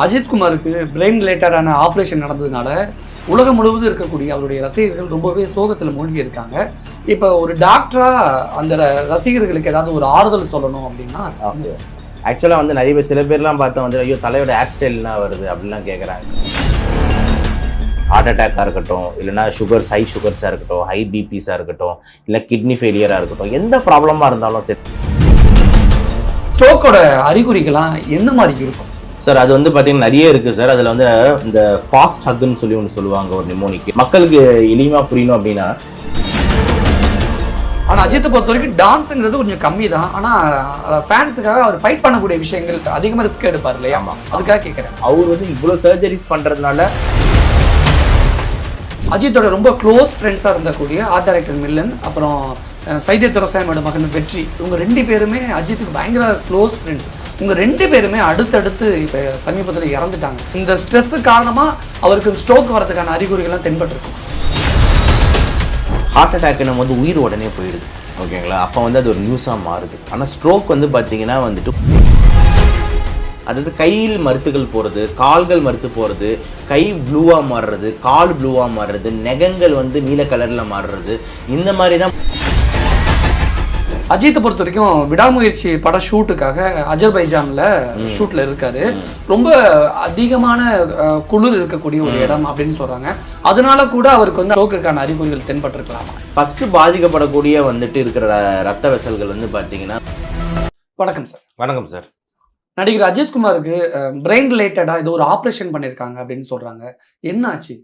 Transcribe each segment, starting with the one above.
அஜித்குமாருக்கு brain ரிலேட்டடான operation நடந்ததுனால உலகம் முழுவதும் இருக்கக்கூடிய அவருடைய ரசிகர்கள் ரொம்பவே சோகத்தில் மூழ்கி இருக்காங்க. இப்போ ஒரு டாக்டரா அந்த ரசிகர்களுக்கு ஏதாவது ஒரு ஆறுதல் சொல்லணும் அப்படின்னா? ஆக்சுவலாக வந்து நிறைய பேர் சில பேர்லாம் பார்த்தா வந்து ஐயோ தலையோட ஹேர் ஸ்டைல்லாம் வருது அப்படிலாம் கேட்குறாங்க ஹார்ட் அட்டாக்காக இருக்கட்டும் இல்லைனா சுகர்ஸ் ஹை சுகர்ஸாக இருக்கட்டும் ஹை பிபிஸாக இருக்கட்டும் இல்லை கிட்னி ஃபெயிலியராக இருக்கட்டும் எந்த ப்ராப்ளமாக இருந்தாலும் சரி. ஸ்ட்ரோக்கோட அறிகுறிகள்லாம் எந்த மாதிரி இருக்கும்? சார் அது வந்து பார்த்தீங்கன்னா நிறைய இருக்குது சார் அதில் வந்து இந்த ஃபாஸ்ட் ஹக்குன்னு சொல்லி ஒன்று சொல்லுவாங்க ஒரு நிமோனிக்கு மக்களுக்கு எளிமையாக புரியணும் அப்படின்னா ஆனா அஜித்தை பொறுத்த வரைக்கும் டான்ஸுங்கிறது கொஞ்சம் கம்மி தான் ஆனா ஃபேன்ஸுக்காக அவர் ஃபைட் பண்ணக்கூடிய விஷயங்கள் அதிகமா ரிஸ்க் எடுப்பார் இல்லையா. அதுக்காக கேட்குறேன் அவர் வந்து இவ்வளோ சர்ஜரிஸ் பண்ணுறதுனால அஜித்தோட ரொம்ப க்ளோஸ் ஃப்ரெண்ட்ஸாக இருந்தக்கூடிய ஆர்ட் டைரக்டர் மில்லன் அப்புறம் அஹ், சைத்ய துரசாமியோட மகன் வெற்றி இவங்க ரெண்டு பேருமே அஜித்துக்கு பயங்கர க்ளோஸ் ஃப்ரெண்ட்ஸ் இவங்க ரெண்டு பேருமே அடுத்தடுத்து இப்போ சமீபத்தில் இறந்துட்டாங்க. இந்த ஸ்ட்ரெஸ் காரணமாக அவருக்கு ஸ்ட்ரோக் வரதுக்கான அறிகுறிகள்லாம் தென்பட்டிருக்கும். ஹார்ட் அட்டாக் நம்ம வந்து உயிர் உடனே போயிடுது. ஓகேங்களா? அப்போ வந்து அது ஒரு நியூஸாக மாறுது. ஆனால் ஸ்ட்ரோக் வந்து பார்த்தீங்கன்னா வந்துட்டு அதாவது கையில் மருத்துகள் போகிறது கால்கள் மருத்து போகிறது கை ப்ளூவாக மாறுறது கால் ப்ளூவாக மாறுறது நெகங்கள் வந்து நீல கலரில் மாறுறது இந்த மாதிரி தான் அஜித்தை பொறுத்த வரைக்கும் விடாமுயற்சி பட ஷூட்டுக்காக அஜர்பைஜான்ல ஷூட்ல இருக்காரு. ரொம்ப அதிகமான குளிர் இருக்கக்கூடிய ஒரு இடம் அப்படின்னு சொல்றாங்க. அதனால கூட அவருக்கு வந்து ஸ்ட்ரோக்குக்கான அறிகுறிகள் தென்பட்டிருக்கலாமா. ஃபஸ்ட்டு பாதிக்கப்படக்கூடிய வந்துட்டு இருக்கிற ரத்த வெசல்கள் வந்து பார்த்தீங்கன்னா வணக்கம் சார். வணக்கம் சார். நடிகர் அஜித்குமாருக்கு பிரெயின் ரிலேட்டடா ஏதோ ஒரு ஆப்ரேஷன் பண்ணியிருக்காங்க அப்படின்னு சொல்றாங்க. என்ன ஆச்சு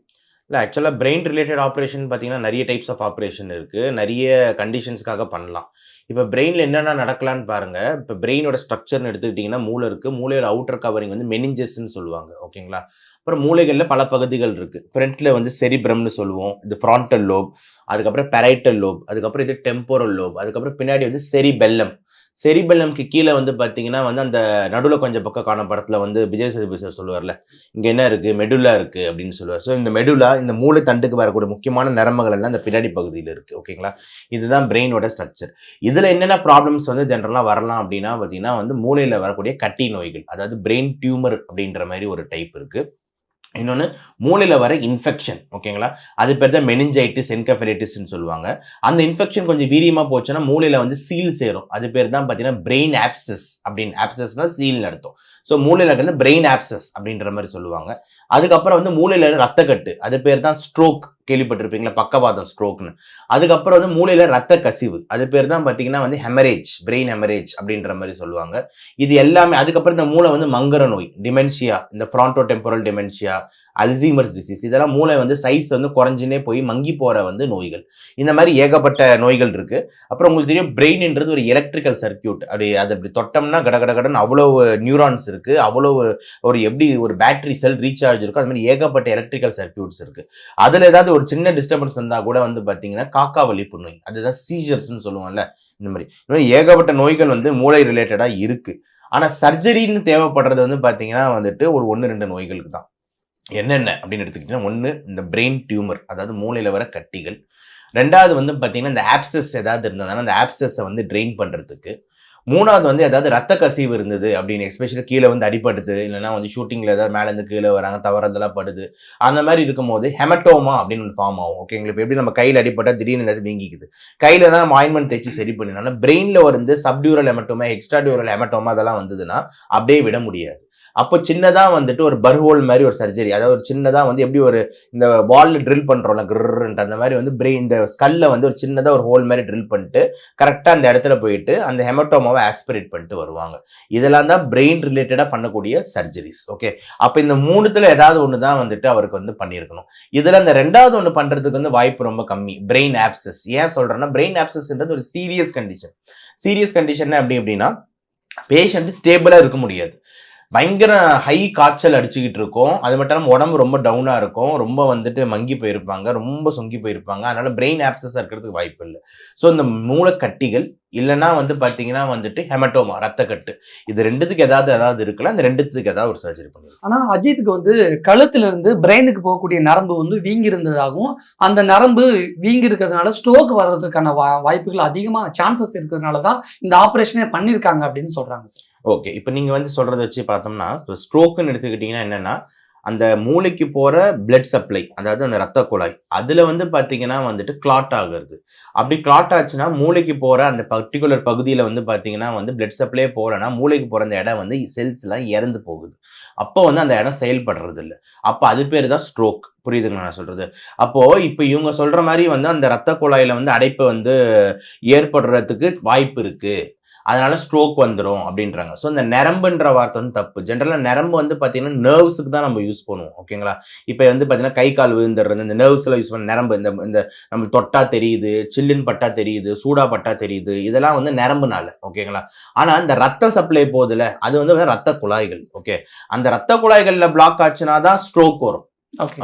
இல்லை ஆக்சுவலாக பிரெயின் ரிலேட்டட் ஆப்ரேஷன் பார்த்தீங்கன்னா நிறைய டைப்ஸ் ஆஃப் ஆப்ரேஷன் இருக்குது நிறைய கண்டிஷன்ஸ்க்காக பண்ணலாம். இப்போ பிரெயினில் என்னென்ன நடக்கலான்னு பாருங்கள் இப்போ பிரெயினோட ஸ்ட்ரக்சர்னு எடுத்துக்கிட்டிங்கன்னா மூளை இருக்குது மூளையோட அவுட்டர் கவரிங் வந்து மெனிஞ்சஸ்ன்னு சொல்லுவாங்க. ஓகேங்களா அப்புறம் மூளைகளில் பல பகுதிகள் இருக்குது ஃப்ரண்ட்டில் வந்து செரிப்ரம்னு சொல்லுவோம். இது ஃப்ராண்டல் லோப் அதுக்கப்புறம் பெரைட்டல் லோப் அதுக்கப்புறம் இது டெம்போரல் லோப் அதுக்கப்புறம் பின்னாடி வந்து செரிபெல்லம் செரிபெல்லம்க்கு கீழே வந்து பார்த்தீங்கன்னா வந்து அந்த நடுவில் கொஞ்சம் பக்கம் காண படத்தில் வந்து விஜய் சேதுபதி சார் சொல்லுவார்ல இங்கே என்ன இருக்குது மெடுலா இருக்குது அப்படின்னு சொல்லுவார். ஸோ இந்த மெடுலா இந்த மூளை தண்டுக்கு வரக்கூடிய முக்கியமான நரம்புகள் எல்லாம் இந்த பின்னாடி பகுதியில் இருக்குது ஓகேங்களா இதுதான் பிரெயினோட ஸ்ட்ரக்சர் இதில் என்னென்ன ப்ராப்ளம்ஸ் வந்து ஜென்ரலாக வரலாம் அப்படின்னா பார்த்தீங்கன்னா வந்து மூளையில் வரக்கூடிய கட்டி நோய்கள் அதாவது பிரெயின் டியூமர் அப்படின்ற மாதிரி ஒரு டைப் இருக்குது இன்னொன்று மூளையில் வர இன்ஃபெக்ஷன் ஓகேங்களா அது பேர் தான் மெனிஞ்சைட்டிஸ் என்கஃபரைட்டிஸ்ன்னு சொல்லுவாங்க. அந்த இன்ஃபெக்ஷன் கொஞ்சம் வீரியமாக போச்சுன்னா மூளையில் வந்து சீல் சேரும். அது பேர் தான் பார்த்தீங்கன்னா பிரெயின் ஆப்சஸ் அப்படின்னு. ஆப்சஸ்னால் சீல் அர்த்தம். ஸோ மூளையில் இருக்கிறது பிரெயின் ஆப்சஸ் அப்படின்ற மாதிரி சொல்லுவாங்க. அதுக்கப்புறம் வந்து மூளையில் ரத்தக்கட்டு அது பேர் தான் ஸ்ட்ரோக் கேள்விப்பட்டிருப்பீங்களா? பக்கவாதம் ஸ்ட்ரோக்னு அதுக்கப்புறம் வந்து மூளையில் ரத்த கசிவு. அது பேர் தான் பார்த்தீங்கன்னா வந்து ஹெமரேஜ் பிரெயின் ஹெமரேஜ் அப்படின்ற மாதிரி சொல்லுவாங்க. இது எல்லாமே அதுக்கப்புறம் இந்த மூளை வந்து மங்கர நோய் டிமென்ஷியா இந்த frontotemporal dementia Alzheimer's disease இதெல்லாம் மூளை வந்து சைஸ் வந்து குறைஞ்சுனே போய் மங்கி போகிற வந்து நோய்கள். இந்த மாதிரி ஏகப்பட்ட நோய்கள் இருக்குது அப்புறம் உங்களுக்கு தெரியும் பிரெயின்ன்றது ஒரு எலக்ட்ரிக்கல் சர்க்கியூட் அப்படி அது அப்படி தொட்டோம்னா கட கட கடன்னு அவ்வளவு நியூரான்ஸ் இருக்குது அவ்வளோ ஒரு எப்படி ஒரு பேட்டரி செல் ரீசார்ஜ் இருக்கோ அது மாதிரி ஏகப்பட்ட எலக்ட்ரிக்கல் சர்க்கியூட்ஸ் இருக்குது அதில் ஏதாவது ஒரு சின்ன டிஸ்டர்பன்ஸ் இருந்தால் கூட வந்து பார்த்தீங்கன்னா காக்கா வலிப்பு நோய் அதுதான் சீஜர்ஸ்னு சொல்லுவாங்கல்ல இந்த மாதிரி. இந்த மாதிரி ஏகப்பட்ட நோய்கள் வந்து மூளை ரிலேட்டடாக இருக்குது ஆனால் சர்ஜரின்னு தேவைப்படுறது வந்து பார்த்தீங்கன்னா வந்துட்டு ஒரு ஒன்று ரெண்டு நோய்களுக்கு தான். என்னென்ன அப்படின்னு எடுத்துக்கிட்டீங்கன்னா ஒன்று இந்த பிரெயின் டியூமர் அதாவது மூளையில் வர கட்டிகள். ரெண்டாவது வந்து பார்த்தீங்கன்னா இந்த ஆப்சஸ் ஏதாவது இருந்ததுனால அந்த ஆப்சஸை வந்து ட்ரெயின் பண்ணுறதுக்கு மூணாவது வந்து ஏதாவது ரத்த கசிவு இருந்தது அப்படின்னு எஸ்பெஷலி கீழே வந்து அடிபடுது இல்லைன்னா வந்து ஷூட்டிங்கில் ஏதாவது மேலேருந்து கீழே வராங்க தவறதெல்லாம் படுது. அந்த மாதிரி இருக்கும்போது ஹெமட்டோமா அப்படின்னு ஒன்று ஃபார்ம் ஆகும். ஓகே இப்போ எப்படி நம்ம கையில் அடிப்பட்டால் திடீர்னு ஏதாவது வீங்கிக்குது? கையில் தான் நம்ம ஆயின்மெண்ட் தைச்சு சரி பண்ணிடணும். பிரெயினில் வந்து subdural hematoma extradural hematoma அதெல்லாம் வந்ததுன்னா அப்படியே விட முடியாது. அப்போ சின்னதாக வந்துட்டு ஒரு பர்ஹோல் மாதிரி ஒரு சர்ஜரி அதாவது ஒரு சின்னதாக வந்து எப்படி ஒரு இந்த வால்ல ட்ரில் பண்ணுறோம்ல கிருன்ட்டு அந்த மாதிரி வந்து பிரெயின் இந்த ஸ்கல்ல வந்து ஒரு சின்னதாக ஒரு ஹோல் மாதிரி ட்ரில் பண்ணிட்டு கரெக்டாக அந்த இடத்துல போயிட்டு அந்த ஹெமட்டோமாவை ஆஸ்பிரேட் பண்ணிட்டு வருவாங்க. இதெல்லாம் தான் பிரெயின் ரிலேட்டடாக பண்ணக்கூடிய சர்ஜரிஸ் ஓகே அப்போ இந்த மூணுத்தில் ஏதாவது ஒன்று தான் வந்துட்டு அவருக்கு வந்து பண்ணியிருக்கணும். இதில் அந்த ரெண்டாவது ஒன்று பண்ணுறதுக்கு வந்து வாய்ப்பு ரொம்ப கம்மி. பிரெயின் ஆப்சஸ் ஏன் சொல்கிறேன்னா பிரெயின் ஆப்சஸ்ன்றது ஒரு சீரியஸ் கண்டிஷன் சீரியஸ் கண்டிஷன் அப்படி அப்படின்னா பேஷண்ட் ஸ்டேபிளாக இருக்க முடியாது. பயங்கர ஹை காய்ச்சல் அடிச்சுக்கிட்டு இருக்கும். அது மட்டும் இல்லாமல் உடம்பு ரொம்ப டவுனாக இருக்கும். ரொம்ப வந்துட்டு மங்கி போயிருப்பாங்க. ரொம்ப சொங்கி போயிருப்பாங்க. அதனால பிரெயின் ஆப்சஸ் இருக்கிறதுக்கு வாய்ப்பு இல்லை. ஸோ இந்த மூளைக்கட்டிகள் இல்லைன்னா வந்து பார்த்தீங்கன்னா வந்துட்டு ஹெமட்டோமா ரத்தக்கட்டு இது ரெண்டுத்துக்கு ஏதாவது ஏதாவது இருக்குல்ல அந்த ரெண்டுத்துக்கு ஏதாவது ஒரு சர்ஜரி பண்ணிருக்கோம் ஆனா அஜித்துக்கு வந்து கழுத்துல இருந்து பிரெயினுக்கு போகக்கூடிய நரம்பு வந்து வீங்கி இருந்ததாகவும் அந்த நரம்பு வீங்கி இருக்கிறதுனால ஸ்ட்ரோக் வர்றதுக்கான வா- வாய்ப்புகள் அதிகமா சான்சஸ் இருக்கிறதுனால தான் இந்த ஆபரேஷனே பண்ணிருக்காங்க அப்படின்னு சொல்றாங்க சார் ஓகே இப்போ நீங்கள் வந்து சொல்கிறத வச்சு பார்த்தோம்னா ஸ்ட்ரோக்குன்னு எடுத்துக்கிட்டிங்கன்னா என்னென்னா அந்த மூளைக்கு போகிற பிளட் சப்ளை அதாவது அந்த ரத்த குழாய் அதில் வந்து பார்த்தீங்கன்னா வந்துட்டு கிளாட் ஆகுறது. அப்படி கிளாட் ஆச்சுன்னா மூளைக்கு போகிற அந்த பர்டிகுலர் பகுதியில் வந்து பார்த்தீங்கன்னா வந்து பிளட் சப்ளை போகலன்னா மூளைக்கு போகிற அந்த இடம் வந்து செல்ஸ்லாம் இறந்து போகுது. அப்போ வந்து அந்த இடம் செயல்படுறது இல்லை. அப்போ அது பேர் தான் ஸ்ட்ரோக் புரியுதுங்களா நான் சொல்கிறது அப்போது இப்போ இவங்க சொல்கிற மாதிரி வந்து அந்த ரத்த குழாயில் வந்து அடைப்பு வந்து ஏற்படுறதுக்கு வாய்ப்பு இருக்குது அதனால ஸ்ட்ரோக் வந்துடும் அப்படின்றாங்க. ஸோ இந்த நரம்புன்ற வார்த்தை வந்து தப்பு. ஜென்ரலாக நரம்பு வந்து பார்த்தீங்கன்னா நர்வ்ஸுக்கு தான் நம்ம யூஸ் பண்ணுவோம். ஓகேங்களா இப்போ வந்து பார்த்தீங்கன்னா கை கால் விழுந்துடுறது இந்த நர்வ்ஸில் யூஸ் பண்ண நரம்பு இந்த இந்த நம்ம தொட்டா தெரியுது சில்லுன்னு பட்டா தெரியுது சூடா பட்டா தெரியுது இதெல்லாம் வந்து நரம்புனால. ஓகேங்களா ஆனால் இந்த ரத்த சப்ளை போகுதுல அது வந்து ரத்த குழாய்கள். ஓகே அந்த ரத்த குழாய்களில் பிளாக் ஆச்சுன்னா தான் ஸ்ட்ரோக் வரும்.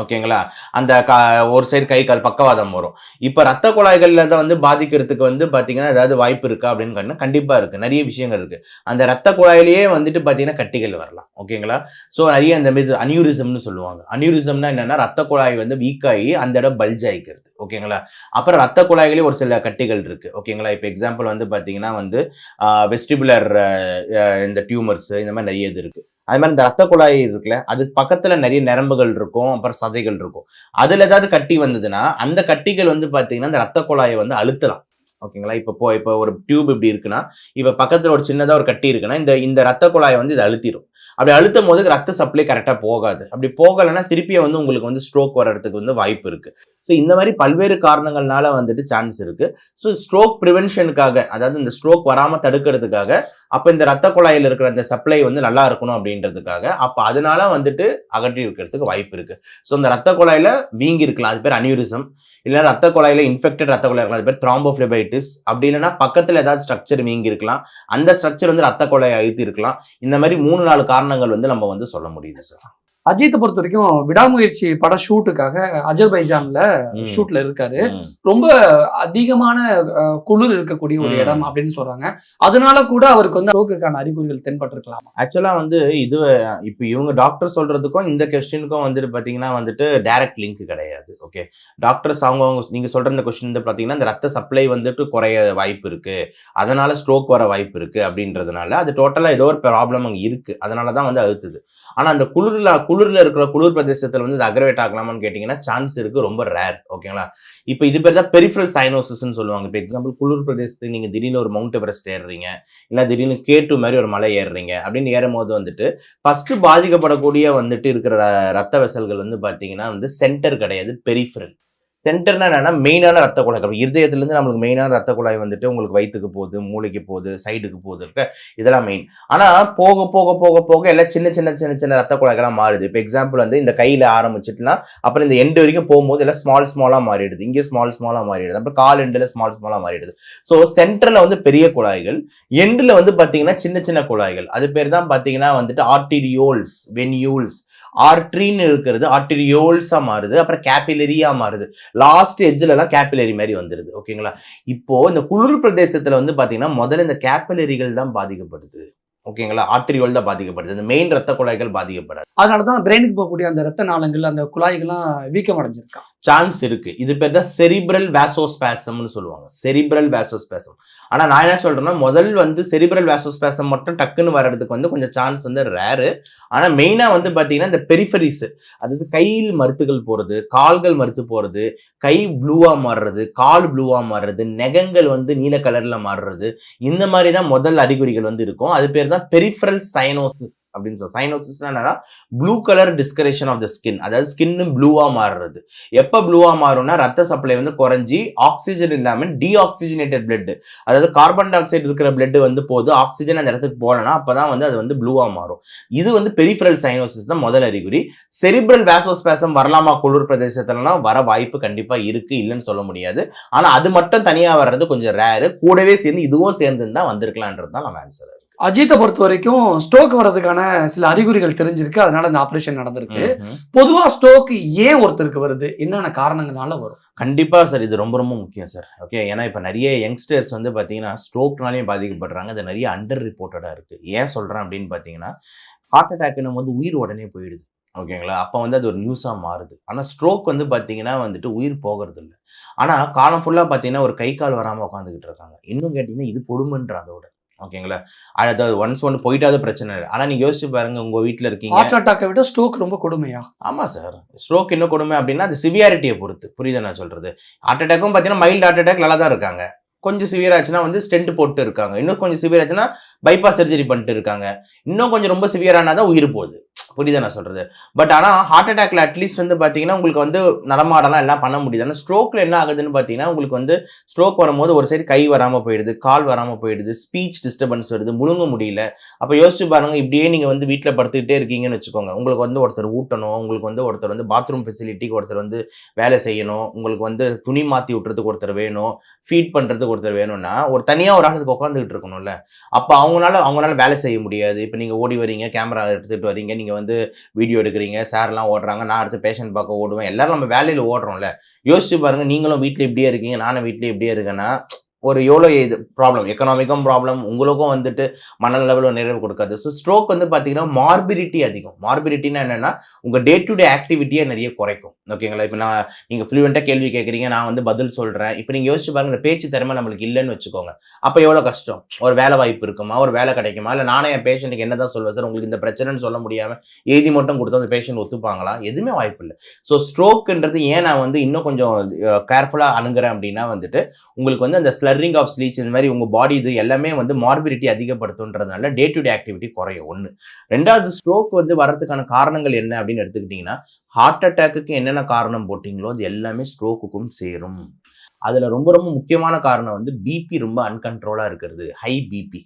ஓகேங்களா அந்த கா ஒரு சைடு கை கால் பக்கவாதம் வரும். இப்போ ரத்த குழாய்கள்ல தான் வந்து பாதிக்கிறதுக்கு வந்து பார்த்தீங்கன்னா ஏதாவது வாய்ப்பு இருக்கா அப்படின்னு கேட்டா கண்டிப்பாக இருக்கு. நிறைய விஷயங்கள் இருக்கு. அந்த ரத்த குழாயிலேயே வந்துட்டு பார்த்தீங்கன்னா கட்டிகள் வரலாம். ஓகேங்களா ஸோ நிறைய அந்த மாதிரி அனியூரிசம்னு சொல்லுவாங்க. அனியூரிசம்னா என்னன்னா ரத்த குழாய் வந்து வீக் ஆகி அந்த இடம் பல்ஜ் ஆகிக்கிறது ஓகேங்களா அப்புறம் ரத்த குழாய்களே ஒரு சில கட்டிகள் இருக்கு. ஓகேங்களா இப்போ எக்ஸாம்பிள் வந்து பார்த்தீங்கன்னா வந்து வெஸ்டிபுலர் இந்த டியூமர்ஸ் இந்த மாதிரி நிறைய இது இருக்கு. அது மாதிரி இந்த ரத்த குழாய் இருக்குல்ல அது பக்கத்துல நிறைய நரம்புகள் இருக்கும் அப்புறம் சதைகள் இருக்கும். அதுல ஏதாவது கட்டி வந்ததுன்னா அந்த கட்டிகள் வந்து பாத்தீங்கன்னா இந்த ரத்த குழாயை வந்து அழுத்தலாம். ஓகேங்களா? இப்போ போ இப்போ ஒரு டியூப் இப்படி இருக்குன்னா இப்போ பக்கத்தில் ஒரு சின்னதாக ஒரு கட்டி இருக்குன்னா இந்த இந்த ரத்த குழாயை வந்து இது அழுத்திடும் அப்படி அழுத்தும் போது ரத்த சப்ளை கரெக்டாக போகாது. அப்படி போகலைன்னா திருப்பியும் வந்து உங்களுக்கு வந்து ஸ்ட்ரோக் வர்றதுக்கு வந்து வாய்ப்பு இருக்குது ஸோ இந்த மாதிரி பல்வேறு காரணங்கள்னால வந்துட்டு சான்ஸ் இருக்கு. ஸோ ஸ்ட்ரோக் ப்ரிவென்ஷனுக்காக அதாவது இந்த ஸ்ட்ரோக் வராமல் தடுக்கிறதுக்காக அப்போ இந்த ரத்த குழாயில் இருக்கிற அந்த சப்ளை வந்து நல்லா இருக்கணும் அப்படின்றதுக்காக அப்போ அதனால வந்துட்டு அகற்றி இருக்கிறதுக்கு வாய்ப்பு இருக்கு. ஸோ இந்த ரத்த குழாயில் வீங்கி இருக்கலாம். அது பேர் அனியூரிசம் இல்லைன்னா ரத்த குழாயில் இன்ஃபெக்டட் ரத்த குழாய் இருக்கலாம். அது பேர் த்ராம்போஃபிளபைட்டிஸ் அப்படி இல்லைன்னா பக்கத்தில் ஏதாவது ஸ்ட்ரக்சர் வீங்கி இருக்கலாம். அந்த ஸ்ட்ரக்சர் வந்து ரத்த குழாயை அழுத்தி இருக்கலாம். இந்த மாதிரி மூணு நாலு காரணங்கள் வந்து நம்ம வந்து சொல்ல முடியுது சார் அஜித்தை பொறுத்த வரைக்கும் விடாமுயற்சி பட ஷூட்டுக்காக அஜர்பைஜான்ல. ஷூட்ல இருக்காரு. ரொம்ப அதிகமான குளிர் இருக்கக்கூடிய ஒரு. இடம் அப்படின்னு சொல்றாங்க. அதனால கூட அவருக்கு வந்து ஸ்ட்ரோக்குக்கான அறிகுறிகள் தென்பட்டிருக்கலாம். ஆக்சுவலா வந்து இது இப்போ இவங்க டாக்டர் சொல்றதுக்கும் இந்த கொஸ்டினுக்கும் வந்துட்டு பாத்தீங்கன்னா வந்துட்டு டைரக்ட் லிங்க் கிடையாது. ஓகே டாக்டர்ஸ் அவங்க அவங்க நீங்க சொல்ற இந்த கொஸ்டின் வந்து பாத்தீங்கன்னா இந்த ரத்த சப்ளை வந்துட்டு குறைய வாய்ப்பு இருக்கு. அதனால ஸ்ட்ரோக் வர வாய்ப்பு இருக்கு அப்படின்றதுனால அது டோட்டலா ஏதோ ஒரு ப்ராப்ளம் அங்க இருக்கு. அதனால தான் வந்து அழுத்துது. ஆனால் அந்த குளிர்ல குளிரில் இருக்கிற குளிர் பிரதேசத்தில் வந்து இது அக்ரவேட் ஆகலாமான்னு கேட்டிங்கன்னா சான்ஸ் இருக்குது ரொம்ப ரேர் ஓகேங்களா இப்போ இது பேர் தான் பெரிஃபரல் சைனோசிஸ்ன்னு சொல்லுவாங்க. இப்போ எக்ஸாம்பிள் குளிர் பிரதேசத்துக்கு நீங்கள் திடீர்னு ஒரு மவுண்ட் எவரெஸ்ட் ஏறுறீங்க இல்லை திடீர்னு கேட்டு மாதிரி ஒரு மலை ஏறுறீங்க அப்படின்னு ஏறும்போது வந்துட்டு ஃபஸ்ட்டு பாதிக்கப்படக்கூடிய வந்துட்டு இருக்கிற ர- ரத்த வெசல்கள் வந்து பார்த்தீங்கன்னா வந்து சென்டர் கிடையாது பெரிஃபரல் சென்டர்னா என்னன்னா மெயினான ரத்த குழாய். இருதயத்துலேருந்து நம்மளுக்கு மெயினான ரத்த குழாய் வந்துட்டு உங்களுக்கு வயிற்றுக்கு போகுது மூளைக்கு போகுது சைடுக்கு போகுது இருக்க. இதெல்லாம் மெயின் ஆனால் போக போக போக போக எல்லாம் சின்ன சின்ன சின்ன சின்ன ரத்த குழாய்களாக மாறுது. இப்போ எக்ஸாம்பிள் வந்து இந்த கையில் ஆரம்பிச்சிட்டுனா அப்புறம் இந்த எண்டு வரைக்கும் போகும்போது எல்லாம் ஸ்மால் ஸ்மாலாக மாறிடுது. இங்கே ஸ்மால் ஸ்மாலாக மாறிடுது. அப்புறம் கால் எண்டில் ஸ்மால் ஸ்மாலாக மாறிடுது. ஸோ சென்டரில் வந்து பெரிய குழாய்கள் எண்டில் வந்து பார்த்தீங்கன்னா சின்ன சின்ன குழாய்கள். அது பேர் தான் பார்த்தீங்கன்னா வந்துட்டு ஆர்டிரியோல்ஸ் வென்யூல்ஸ் ஆர்ட்ரின்னு இருக்கிறது ஆர்டிரியோல்ஸா மாறுது அப்புறம் கேபிலரியாக மாறுது. லாஸ்ட் எஜ்ஜிலலாம் எல்லாம் கேபிலரி மாதிரி வந்துருது ஓகேங்களா? இப்போ இந்த குளிர் பிரதேசத்துல வந்து பாத்தீங்கன்னா முதல்ல இந்த கேபிலரிகள் தான் பாதிக்கப்படுது ஓகேங்களா? ஆர்டரியோல் தான் பாதிக்கப்படுது இந்த மெயின் ரத்த குழாய்கள் பாதிக்கப்படாது. அதனாலதான் பிரெயினுக்கு போகக்கூடிய அந்த ரத்த நாளங்கள் அந்த குழாய்கள்லாம் வீக்கம் அடைஞ்சிருக்கான் சான்ஸ் இருக்கு. இது பேர் தான் செரிப்ரல் வேசோஸ்பேசம்னு சொல்லுவாங்க. செரிப்ரல் வேசோஸ்பேசம் ஆனால் நான் என்ன சொல்றேன்னா முதல் வந்து செரிப்ரல் வேசோஸ்பேசம் மட்டும் டக்குன்னு வர்றதுக்கு வந்து கொஞ்சம் சான்ஸ் வந்து ரேரு ஆனால் மெயினாக வந்து பார்த்தீங்கன்னா இந்த பெரிஃபரிஸ் அதாவது கையில் மருத்துகள் போகிறது கால்கள் மருத்து போகிறது கை ப்ளூவாக மாறுறது கால் ப்ளூவாக மாறுறது நெகங்கள் வந்து நீல கலரில் மாறுறது. இந்த மாதிரி தான் முதல் அறிகுறிகள் வந்து இருக்கும். அது பேர் தான் பெரிஃபரல் சைனோசிஸ் அப்படின்னு சொல்லுவோம் சைனோசிஸ்னா என்னன்னா blue colour discoloration of the skin அதாவது ஸ்கின்னு ப்ளூவா மாறுறது. எப்போ ப்ளூவா மாறும்னா ரத்த சப்ளை வந்து குறைஞ்சி ஆக்சிஜன் இல்லாமல் டீஆக்சிஜனேட்டட் பிளட் அதாவது கார்பன் டை ஆக்சைடு இருக்கிற பிளட் வந்து போது ஆக்சிஜன் அந்த இடத்துக்கு போகலன்னா அப்பதான் வந்து அது வந்து ப்ளூவா மாறும். இது வந்து பெரிஃபரல் சைனோசிஸ் தான் முதல் அறிகுறி. செரிப்ரல் வேசோஸ்பேசம் வரலாமா குளிர் பிரதேசத்துலலாம் வர வாய்ப்பு கண்டிப்பா இருக்கு இல்லைன்னு சொல்ல முடியாது. ஆனா அது மட்டும் தனியா வர்றது கொஞ்சம் ரேரு கூடவே சேர்ந்து இதுவும் சேர்ந்து தான் வந்திருக்கலான்றது தான் நம்ம ஆன்சர் அஜித்தை பொறுத்த வரைக்கும் ஸ்ட்ரோக் வர்றதுக்கான சில அறிகுறிகள் தெரிஞ்சிருக்கு. அதனால இந்த ஆபரேஷன் நடந்திருக்கு. ம்ஹும். பொதுவா ஸ்ட்ரோக் ஏன் ஒருத்தருக்கு வருது? என்னென்ன காரணங்களால வரும்? கண்டிப்பா சார் இது ரொம்ப ரொம்ப முக்கியம் சார். ஓகே ஏன்னா இப்போ நிறைய யங்ஸ்டர்ஸ் வந்து பார்த்தீங்கன்னா ஸ்ட்ரோக்னாலையும் பாதிக்கப்படுறாங்க. அது நிறைய அண்டர் ரிப்போர்ட்டடாக இருக்குது ஏன் சொல்கிறேன் அப்படின்னு பார்த்தீங்கன்னா ஹார்ட் அட்டாக்னு வந்து உயிர் உடனே போயிடுது. ஓகேங்களா அப்போ வந்து அது ஒரு நியூஸாக மாறுது. ஆனால் ஸ்ட்ரோக் வந்து பார்த்தீங்கன்னா வந்துட்டு உயிர் போகிறது இல்லை ஆனால் காலம் ஃபுல்லாக பார்த்தீங்கன்னா ஒரு கை கால் வராமல் உட்காந்துக்கிட்டு இருக்காங்க. இன்னும் கேட்டிங்கன்னா இது கொடுமைன்ற அதோட. ஓகேங்களா? அதாவது ஒன்ஸ் ஒன்று போயிட்டாவது பிரச்சனை இல்லை. ஆனால் நீங்கள் யோசிச்சு பாருங்க உங்கள் வீட்டில் இருக்கீங்க. ஹார்ட் அட்டாக்கை விட ஸ்ட்ரோக் ரொம்ப கொடுமையா? ஆமாம் சார் ஸ்ட்ரோக் இன்னும் கொடுமை அப்படின்னா அது சிவியாரிட்டியை பொறுத்து. புரியுதா நான் சொல்கிறது ஹார்ட் அட்டாக்கும் பார்த்தீங்கன்னா மைல்டு ஹார்ட் அட்டாக் நல்லா தான் இருக்காங்க. கொஞ்சம் சிவியர் ஆச்சுன்னா வந்து ஸ்டென்ட் போட்டு இருக்காங்க. இன்னும் கொஞ்சம் சிவியர் ஆச்சுன்னா பைபாஸ் சர்ஜரி பண்ணிட்டு இருக்காங்க. இன்னும் கொஞ்சம் ரொம்ப சிவியரானா தான் உயிர் போகுது. புரியுதா நான் சொல்கிறது பட் ஆனால் ஹார்ட் அட்டாக்ல அட்லீஸ்ட் வந்து பார்த்தீங்கன்னா உங்களுக்கு வந்து நடமாடலாம் எல்லாம் பண்ண முடியுது. ஆனால் ஸ்ட்ரோக்கில் என்ன ஆகுதுன்னு பார்த்தீங்கன்னா உங்களுக்கு வந்து ஸ்ட்ரோக் வரும்போது ஒரு சைடு கை வராமல் போயிடுது கால் வராமல் போயிடுது ஸ்பீச் டிஸ்டர்பன்ஸ் வருது முழுங்க முடியல. அப்போ யோசிச்சு பாருங்க இப்படியே நீங்கள் வந்து வீட்டில் படுத்துக்கிட்டே இருக்கீங்கன்னு வச்சுக்கோங்க. உங்களுக்கு வந்து ஒருத்தர் ஊட்டணும் உங்களுக்கு வந்து ஒருத்தர் வந்து பாத்ரூம் ஃபெசிலிட்டிக்கு ஒருத்தர் வந்து வேலை செய்யணும் உங்களுக்கு வந்து துணி மாற்றி விட்டுறதுக்கு ஒருத்தர் வேணும் ஃபீட் பண்ணுறதுக்கு ஒருத்தர் வேணும்னா ஒரு தனியாக ஒரு ஆளுக்கு உட்காந்துக்கிட்டு இருக்கணும்ல. அப்போ அவங்களால அவங்களால வேலை செய்ய முடியாது. இப்போ நீங்கள் ஓடி வரீங்க கேமரா எடுத்துகிட்டு வரீங்க நீங்கள் வந்து வீடியோ எடுக்கிறீங்க சார்லாம் ஓடுறாங்க நான் அடுத்து பேஷண்ட் பார்க்க ஓடுவேன். எல்லாரும் நம்ம வேலையில் ஓடுறோம்ல. யோசிச்சு பாருங்கள் நீங்களும் வீட்டில் இப்படியே இருக்கீங்க நானும் வீட்டில் இப்படியே இருக்கேன்னா ஒரு எவ்வளோ இது ப்ராப்ளம் எக்கனாமிக்கும் ப்ராப்ளம் உங்களுக்கும் வந்துட்டு மனநலவில் நிறைவு கொடுக்காது. ஸோ ஸ்ட்ரோக் வந்து பார்த்தீங்கன்னா மார்பிலிட்டி அதிகம். மார்பிலிட்டினா என்னென்னா உங்கள் டே டு டே ஆக்டிவிட்டியை நிறைய குறைக்கும். ஓகேங்களா இப்போ நான் நீங்கள் ஃப்ளூவெண்ட்டாக கேள்வி கேட்குறீங்க நான் வந்து பதில் சொல்கிறேன் இப்போ நீங்கள் யோசிச்சு பாருங்க இந்த பேச்சு திறமை நம்மளுக்கு இல்லைன்னு வச்சுக்கோங்க. அப்போ எவ்வளோ கஷ்டம்? ஒரு வேலை வாய்ப்பு இருக்குமா? ஒரு வேலை கிடைக்குமா? இல்லை நானே என் பேஷண்ட்டுக்கு என்ன தான் சொல்வேன் சார் உங்களுக்கு இந்த பிரச்சனைன்னு சொல்ல முடியாமல் எழுதி மட்டும் கொடுத்தா அந்த பேஷண்ட் ஒத்துப்பாங்களா? எதுவுமே வாய்ப்பு இல்லை. ஸோ ஸ்ட்ரோக்குன்றது ஏன் நான் வந்து இன்னும் கொஞ்சம் கேர்ஃபுல்லாக அணுகிறேன் அப்படின்னா வந்துட்டு உங்களுக்கு வந்து அந்த ஸ்லரிங் ஆஃப் ஸ்லீச் இந்த மாதிரி உங்கள் பாடி இது எல்லாமே வந்து மார்பிலிட்டி அதிகப்படுத்துன்றதுனால டே டு டே ஆக்டிவிட்டி குறையும். ஒன்று ரெண்டாவது ஸ்ட்ரோக் வந்து வரதுக்கான காரணங்கள் என்ன அப்படின்னு எடுத்துக்கிட்டிங்கன்னா ஹார்ட் அட்டாக்கு என்னென்ன காரணம் போட்டிங்களோ அது எல்லாமே ஸ்ட்ரோக்குக்கும் சேரும். அதில் ரொம்ப ரொம்ப முக்கியமான காரணம் வந்து பிபி ரொம்ப அன்கண்ட்ரோலாக இருக்கிறது. ஹை பிபி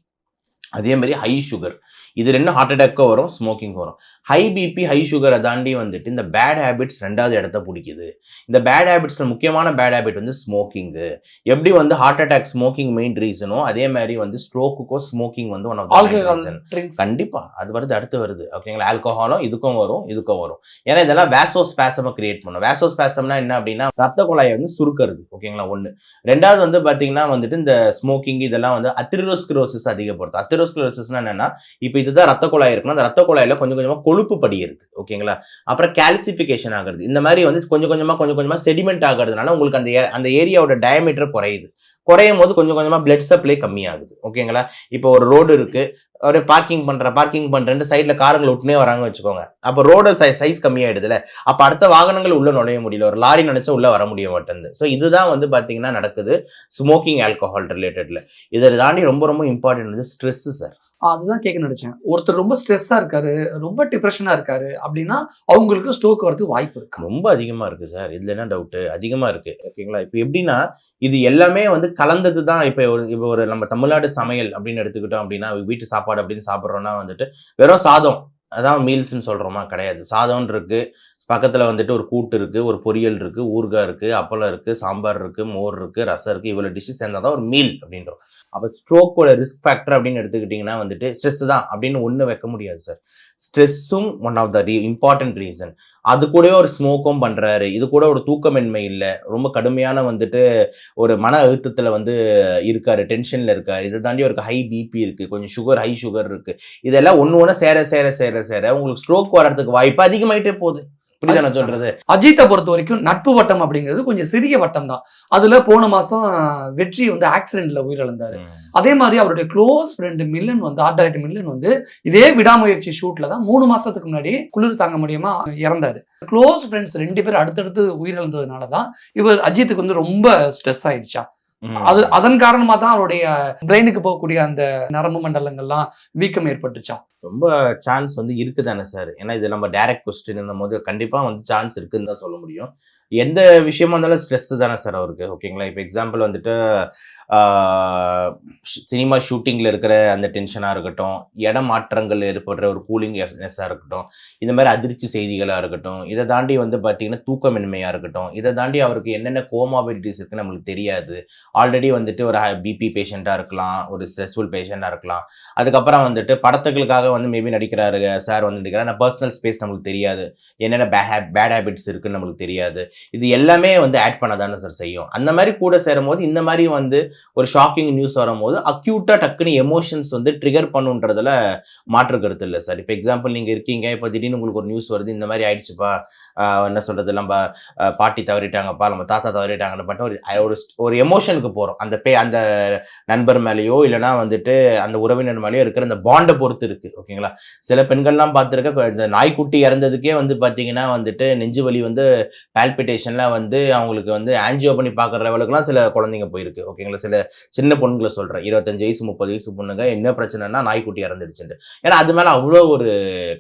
அதே மாதிரி ஹை சுகர் இது ரெண்டும் ஹார்ட் அட்டாக்கும் வரும் ஸ்மோக்கிங் வரும். ஹை பிபி ஹை சுகரை தாண்டி வந்துட்டு இந்த பேட் ஹேபிட்ஸ் ரெண்டாவது இடத்த பிடிக்குது. இந்த பேட் ஹேபிட்ஸில் முக்கியமான பேட் ஹேபிட் வந்து ஸ்மோக்கிங்கு எப்படி வந்து ஹார்ட் அட்டாக் ஸ்மோக்கிங் மெயின் ரீசனோ அதே மாதிரி வந்து ஸ்ட்ரோக்குக்கோ ஸ்மோக்கிங் வந்து one of alcohol reason drinks கண்டிப்பா. அது வருது அடுத்து வருது. ஓகேங்களா ஆல்கஹாலும் இதுக்கும் வரும் இதுக்கும் வரும். ஏன்னா இதெல்லாம் வேசோஸ்பேசமை கிரியேட் பண்ணும். வேசோஸ்பேசம்னா என்ன அப்படின்னா ரத்த குழாயை வந்து சுருக்கிறது. ஓகேங்களா ஒன்று ரெண்டாவது வந்து பார்த்தீங்கன்னா வந்துட்டு இந்த ஸ்மோக்கிங் இதெல்லாம் வந்து அத்திரோஸ்கிரோசிஸ் அதிகப்படுத்தும். அத்திரோஸ்கிரோசிஸ்னா என்னன்னா இப்போ இதுதான் ரத்த குழாய் இருக்குன்னா அந்த ரத்த குழாயில கொஞ்சம் கொஞ்சமா கொழுப்பு படிகிறது ஓகேங்களா? அப்புறம் கேல்சிஃபிகேஷன் ஆகிறது. இந்த மாதிரி வந்து கொஞ்சம் கொஞ்சமாக கொஞ்சம் கொஞ்சமாக செடிமெண்ட் ஆகுறதுனால உங்களுக்கு அந்த ஏ- அந்த ஏரியாவோட டயமீட்டர் குறையுது. குறையும் போது கொஞ்சம் கொஞ்சமாக பிளட் சப்ளை கம்மியாகுது ஓகேங்களா? இப்போ ஒரு ரோடு இருக்குது ஒரு பார்க்கிங் பண்ணுற பார்க்கிங் பண்ணுறேன் சைடில் காருங்களை விட்டுனே வராங்க வச்சுக்கோங்க. அப்போ ரோட சைஸ் கம்மியாயிடுதுல. அப்போ அடுத்த வாகனங்கள் உள்ளே நுழைய முடியல. ஒரு லாரி நினச்சா உள்ளே வர முடிய மாட்டேங்குது ஸோ இதுதான் வந்து பார்த்தீங்கன்னா நடக்குது ஸ்மோக்கிங் ஆல்கஹால் ரிலேட்டடில் இதை தாண்டி ரொம்ப ரொம்ப இம்பார்ட்டன்ட் வந்து ஸ்ட்ரெஸ்ஸு சார் அதுதான் கேட்க நினைச்சேன். ஒருத்தர் ரொம்ப ஸ்ட்ரெஸ்ஸாக இருக்காரு ரொம்ப டிப்ரெஷனாக இருக்காரு அப்படின்னா அவங்களுக்கு ஸ்ட்ரோக் வரதுக்கு வாய்ப்பு இருக்கு? ரொம்ப அதிகமாக இருக்கு சார் இதுல என்ன டவுட்டு அதிகமாக இருக்கு. ஓகேங்களா? இப்போ எப்படின்னா இது எல்லாமே வந்து கலந்தது தான் இப்போ ஒரு இப்போ ஒரு நம்ம தமிழ்நாடு சமையல் அப்படின்னு எடுத்துக்கிட்டோம் அப்படின்னா வீட்டு சாப்பாடு அப்படின்னு சாப்பிட்றோன்னா வந்துட்டு வெறும் சாதம். அதான் மீல்ஸ்ன்னு சொல்கிறோமா கிடையாது. சாதம் இருக்கு பக்கத்தில் வந்துட்டு ஒரு கூட்டு இருக்குது ஒரு பொரியல் இருக்குது ஊறுகாய் இருக்குது அப்பளம் இருக்குது சாம்பார் இருக்குது மோர் இருக்குது ரசம் இருக்குது இவ்வளோ டிஷ்ஷு சேர்ந்தால் தான் ஒரு மீல் அப்படின்றோம். அப்போ ஸ்ட்ரோக்கோட ரிஸ்க் ஃபேக்டர் அப்படின்னு எடுத்துக்கிட்டிங்கன்னா வந்துட்டு ஸ்ட்ரெஸ் தான் அப்படின்னு ஒன்று வைக்க முடியாது sir ஸ்ட்ரெஸ்ஸும் one of the re important reason அது கூட ஒரு ஸ்மோக்கும் பண்ணுறாரு இது கூட ஒரு தூக்கமின்மை இல்லை. ரொம்ப கடுமையான வந்துட்டு ஒரு மன அழுத்தத்தில் வந்து இருக்காரு டென்ஷனில் இருக்காரு. இதை தாண்டி ஒரு ஹை பிபி இருக்குது கொஞ்சம் சுகர் ஹை சுகர் இருக்குது இதெல்லாம் ஒன்று ஒன்று சேர சேர சேர சேர உங்களுக்கு ஸ்ட்ரோக் வர்றதுக்கு வாய்ப்பு அதிகமாகிட்டே போகுது. புரியுதா நான் சொல்றது? அஜித்தை பொறுத்த வரைக்கும் நட்பு வட்டம் அப்படிங்கிறது கொஞ்சம் சிறிய வட்டம் தான் அதுல போன மாசம் வெற்றி வந்து ஆக்சிடென்ட்ல உயிரிழந்தாரு. அதே மாதிரி அவருடைய க்ளோஸ் ஃப்ரெண்டு மில்லன் வந்து ஆர்ட் டைரக்டர் மில்லன் வந்து இதே விடாமுயற்சி ஷூட்ல தான் மூணு மாசத்துக்கு முன்னாடி குளிர் தாங்க முடியாம இறந்தாரு. க்ளோஸ் ஃப்ரெண்ட்ஸ் ரெண்டு பேரும் அடுத்தடுத்து உயிரிழந்ததுனால தான் இவர் அஜித்துக்கு வந்து ரொம்ப ஸ்ட்ரெஸ் ஆயிடுச்சா. அது அதன் காரணமா தான் அவருடைய பிரெயினுக்கு போகக்கூடிய அந்த நரம்பு மண்டலங்கள்லாம் வீக்கம் ஏற்பட்டுச்சா ரொம்ப சான்ஸ் வந்து இருக்குதானே சார் ஏன்னா இது நம்ம டைரக்ட் கொஸ்டின் போது கண்டிப்பாக வந்து சான்ஸ் இருக்குன்னு தான் சொல்ல முடியும். எந்த விஷயமா இருந்தாலும் ஸ்ட்ரெஸ் தானே சார் அவருக்கு? ஓகேங்களா இப்போ எக்ஸாம்பிள் வந்துட்டு சினிமா ஷூட்டிங்கில் இருக்கிற அந்த டென்ஷனாக இருக்கட்டும் இடம் மாற்றங்கள் ஏற்படுற ஒரு கூலிங் எஸ்னஸாக இருக்கட்டும் இந்த மாதிரி அதிர்ச்சி செய்திகளாக இருக்கட்டும் இதை தாண்டி வந்து பார்த்தீங்கன்னா தூக்கமின்மையாக இருக்கட்டும் இதை தாண்டி அவருக்கு என்னென்ன கோமாபிலிட்டிஸ் இருக்குன்னு நம்மளுக்கு தெரியாது. ஆல்ரெடி வந்துட்டு ஒரு பிபி பேஷண்ட்டாக இருக்கலாம் ஒரு ஸ்ட்ரெஸ்ஃபுல் பேஷண்ட்டாக இருக்கலாம். அதுக்கப்புறம் வந்துட்டு படத்துகளுக்காக வந்து மேபி நடிக்கிறாரு சார் வந்து நடிக்கிறார். ஆனால் பர்சனல் ஸ்பேஸ் நம்மளுக்கு தெரியாது. என்னென்ன பேட் பேட் ஹேபிட்ஸ் இருக்குன்னு நம்மளுக்கு தெரியாது. இது எல்லாமே வந்து ஆட் பண்ண தானே சார் செய்யும். அந்த மாதிரி கூட சேரும்போது இந்த மாதிரி வந்து ஒரு ஷாக்கிங் நியூஸ் வரும்போது அக்யூட்டாக டக்குன்னு எமோஷன்ஸ் வந்து ட்ரிகர் பண்ணுன்றதுல மாற்று கருத்து இல்லை சார் இப்போ எக்ஸாம்பிள் நீங்கள் இருக்கீங்க இப்போ திடீர்னு உங்களுக்கு ஒரு நியூஸ் வருது இந்த மாதிரி ஆயிடுச்சுப்பா என்ன சொல்கிறது நம்ம பாட்டி தவறிட்டாங்கப்பா நம்ம தாத்தா தவறிட்டாங்கன்னு பண்ணிட்டு ஒரு ஒரு ஒரு எமோஷனுக்கு போகிறோம் அந்த பே அந்த நண்பர் மேலேயோ இல்லைனா வந்துட்டு அந்த உறவினர் மேலேயோ இருக்கிற அந்த பாண்டை பொறுத்து இருக்குது ஓகேங்களா? சில பெண்கள்லாம் பார்த்துருக்க இந்த நாய்க்குட்டி இறந்ததுக்கே வந்து பார்த்தீங்கன்னா வந்துட்டு நெஞ்சு வலி வந்து பால்பிட்டேஷன்லாம் வந்து அவங்களுக்கு வந்து ஆன்ஜியோ பண்ணி பார்க்குற லெவலுக்குலாம் சில குழந்தைங்க போயிருக்கு ஓகேங்களா சில சின்ன பொண்ணுங்களை சொல்கிறேன் இருபத்தஞ்சு வயசு முப்பது வயசு பொண்ணுங்க என்ன பிரச்சனைனா நாய்க்குட்டி இறந்துடுச்சுட்டு ஏன்னா அது மேலே அவ்வளோ ஒரு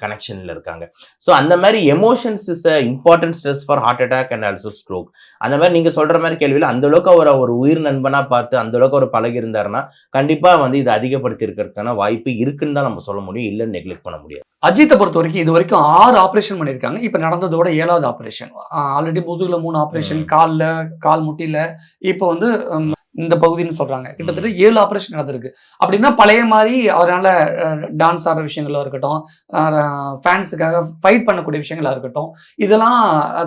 கனெக்ஷனில் இருக்காங்க. ஸோ அந்த மாதிரி emotions is a important stress for heart attack and also stroke அந்த மாதிரி நீங்கள் சொல்கிற மாதிரி கேள்வியில் அந்த அளவுக்கு அவரை ஒரு உயிர் நண்பனாக பார்த்து அந்த அளவுக்கு அவர் பழகி இருந்தாருன்னா கண்டிப்பாக வந்து இதை அதிகப்படுத்தி இருக்கிறதுக்கான வாய்ப்பு இருக்குன்னு தான் நம்ம சொல்ல முடியும். இல்லைன்னு நெக்லெக்ட் பண்ண முடியாது. அஜித்தை பொறுத்த வரைக்கும் இது வரைக்கும் ஆறு ஆப்ரேஷன் பண்ணியிருக்காங்க. இப்போ நடந்ததோட ஏழாவது ஆப்ரேஷன் ஆல்ரெடி முதுகுல மூணு ஆப்ரேஷன். காலில் கால் முட்டியில இப்போ வந்து இந்த பகுதின்னு சொல்றாங்க. கிட்டத்தட்ட ஏழு ஆப்ரேஷன் நடந்திருக்கு. அப்படின்னா பழைய மாதிரி அவரால் டான்ஸ் ஆடுற விஷயங்களா இருக்கட்டும் ஃபேன்ஸுக்காக ஃபைட் பண்ணக்கூடிய விஷயங்களா இருக்கட்டும் இதெல்லாம்